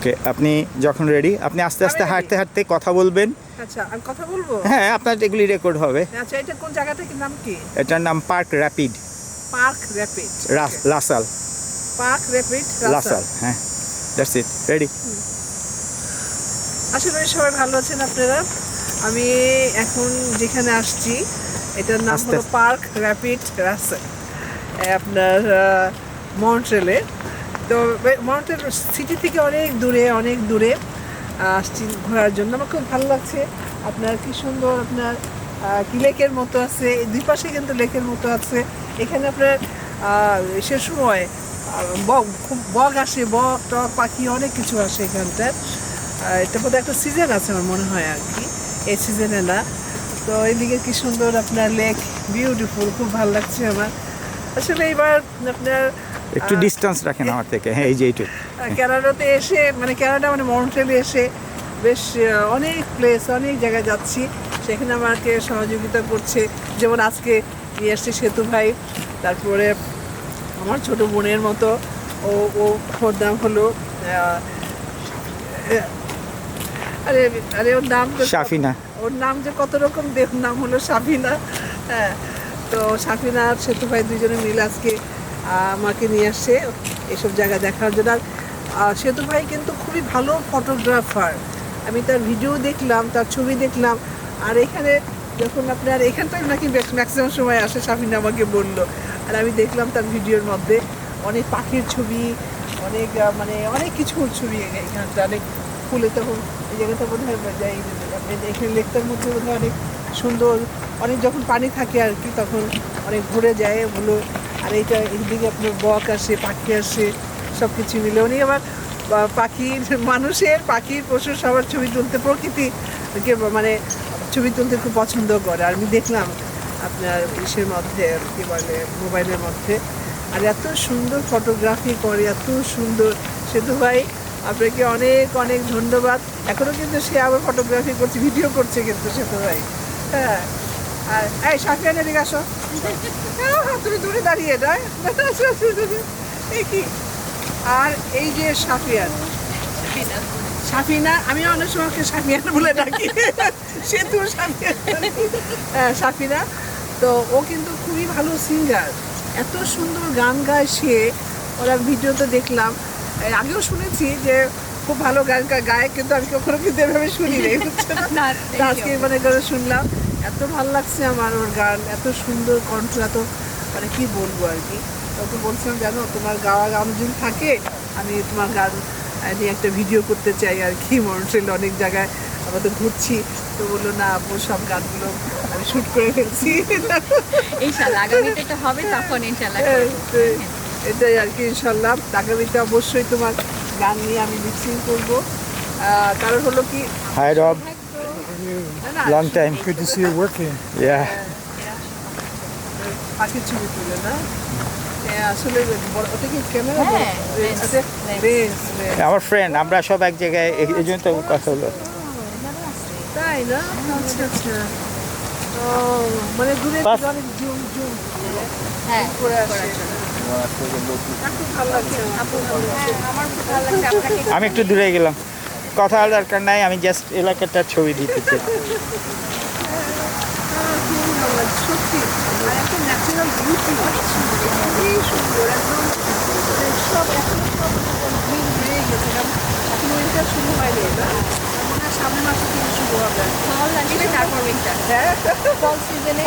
ওকে আপনি যখন রেডি আপনি আস্তে আস্তে হাঁটতে হাঁটতে কথা বলবেন। আচ্ছা আমি কথা বলব? হ্যাঁ আপনার এগুলি রেকর্ড হবে। আচ্ছা এটা কোন জায়গা থেকে নাম কি? এটার নাম park rapid park rapid LaSalle park rapid LaSalle হ্যাঁ দ্যাটস ইট রেডি আশা করি সবাই ভালো আছেন আপনারা। আমি এখন যেখানে আসছি এটার নাম হলো পার্ক র্যাপিড রাসেল। আপনার মন্ট্রেলে তো মন্ট্রেল সিটি থেকে অনেক দূরে অনেক দূরে আসছি ঘোরার জন্য। আমার খুব ভালো লাগছে। আপনার কি সুন্দর, আপনার কি লেকের মতো আছে? দুই পাশে কিন্তু লেকের মতো আছে। এখানে আপনার সে সময় খুব বক আসে, বক, টক, পাখি, অনেক কিছু আসে এখানটায়। আর এটা বোধহয় একটা সিজন আছে আমার মনে হয় আর কি, এই সিজনে না। তো এদিকে কি সুন্দর আপনার লেক বিউটিফুল খুব ভালো লাগছে আমার। আসলে এবার আপনার একটু ডিস্টেন্স রাখেন আমার থেকে। হ্যাঁ এই যে এইটুকু। ক্যানাডাতে এসে মানে ক্যানাডা মানে মন্ট্রেলে এসে বেশ অনেক প্লেস অনেক জায়গায় যাচ্ছি। সেখানে আমাকে সহযোগিতা করছে। যেমন আজকে নিয়ে আসছে সেতু ভাই তারপরে আমার ছোট বোনের মতো। ও ও ওর নাম হলো আরে আরে ওর নাম তো শাফিনা ওর নাম যে কত রকম দেহ নাম হলো সাফিনা। হ্যাঁ তো সাফিনা আর সেতু ভাই দুজনে মিলে আজকে আমাকে নিয়ে আসছে এসব জায়গা দেখার জন্য। আর সেতু ভাই কিন্তু খুবই ভালো ফটোগ্রাফার আমি তার ভিডিও দেখলাম, তার ছবি দেখলাম। আর এখানে যখন আপনার এখানটায় নাকি ম্যাক্সিমাম সময় আসে সাফিনা আমাকে বলল। আর আমি দেখলাম তার ভিডিওর মধ্যে অনেক পাখির ছবি, অনেক মানে অনেক কিছুর ছবি এখানটা, অনেক ফুলে তখন এই জায়গাটা বোধ হয় এখানে লেকটার মধ্যে বোধ অনেক সুন্দর, অনেক যখন পানি থাকে আর কি, তখন অনেক ঘুরে যায় ওগুলো আর এইটা এইদিকে আপনার বক আসে, পাখি আসে সব কিছু মিলে। উনি আবার পাখির মানুষের, পাখির, পশুর সবার ছবি তুলতে প্রকৃতি কে মানে ছবি তুলতে খুব পছন্দ করে। আর আমি দেখলাম আপনার ইসের মধ্যে কি বলে, মোবাইলের মধ্যে। আর এত সুন্দর ফটোগ্রাফি করে, এত সুন্দর। সেতু ভাই, আপনাকে অনেক অনেক ধন্যবাদ। এখনও কিন্তু সে আবার ফটোগ্রাফি করছে, ভিডিও করছে কিন্তু সেতু ভাই। হ্যাঁ আর, এই সাফিয়ান এদিকে আসো। তুমি দূরে দাঁড়িয়ে না আসো, আসো, আসো। এই কি? আর এই যে সাফিয়ান। সাফিনা। আমি অনেক সময় ওকে সাফিয়ান বলে ডাকি। সাফিয়ান। হ্যাঁ, সাফিনা। তো ও কিন্তু খুবই ভালো সিঙ্গার এত সুন্দর গান গায় সে। ওরা ভিডিওতে দেখলাম। আগেও শুনেছি যে খুব ভালো গান গায় কিন্তু আমি কখনো কিন্তু এভাবে শুনি নাই তো আজকে মানে করে শুনলাম। এত ভালো লাগছে আমার ওর গান এত সুন্দর কণ্ঠ এত মানে কি বলব আর কি। তখন বলছিলাম জানো তোমার গাওয়া গান যদি থাকে আমি তোমার গান নিয়ে একটা ভিডিও করতে চাই আর কি। মন্ট্রেল অনেক জায়গায় আমরা তো ঘুরছি। তো বলল না আপু সব গানগুলো আমি শ্যুট করে ফেলছি। ইনশাল্লাহ আগামীতে তো হবে তখন ইনশাল্লাহ হ্যাঁ, এটাই আর কি ইনশাল্লাহ। আগামীতে অবশ্যই তোমার গান নিয়ে আমি মিক্সিং করব। কারণ হলো কি হাই রব না, long time Good to see you working. lens। আমার ফ্রেন্ড আমরা সব এক জায়গায় এই- জন্য তো কথা হলো। তাই না? আচ্ছা আচ্ছা। মানে দূরে অনেক জুম জুম। হ্যাঁ করে আসে। হ্যাঁ, আমি একটু দূরে গেলাম। কথা দরকার নাই আমি জাস্ট এলাকাটার ছবি দিতে চাই মানে হয়ে মনে সামনের মাসে শুরু হবে। ভালো লাগছে তারপর উইন্টার হ্যাঁ ফল সিজনে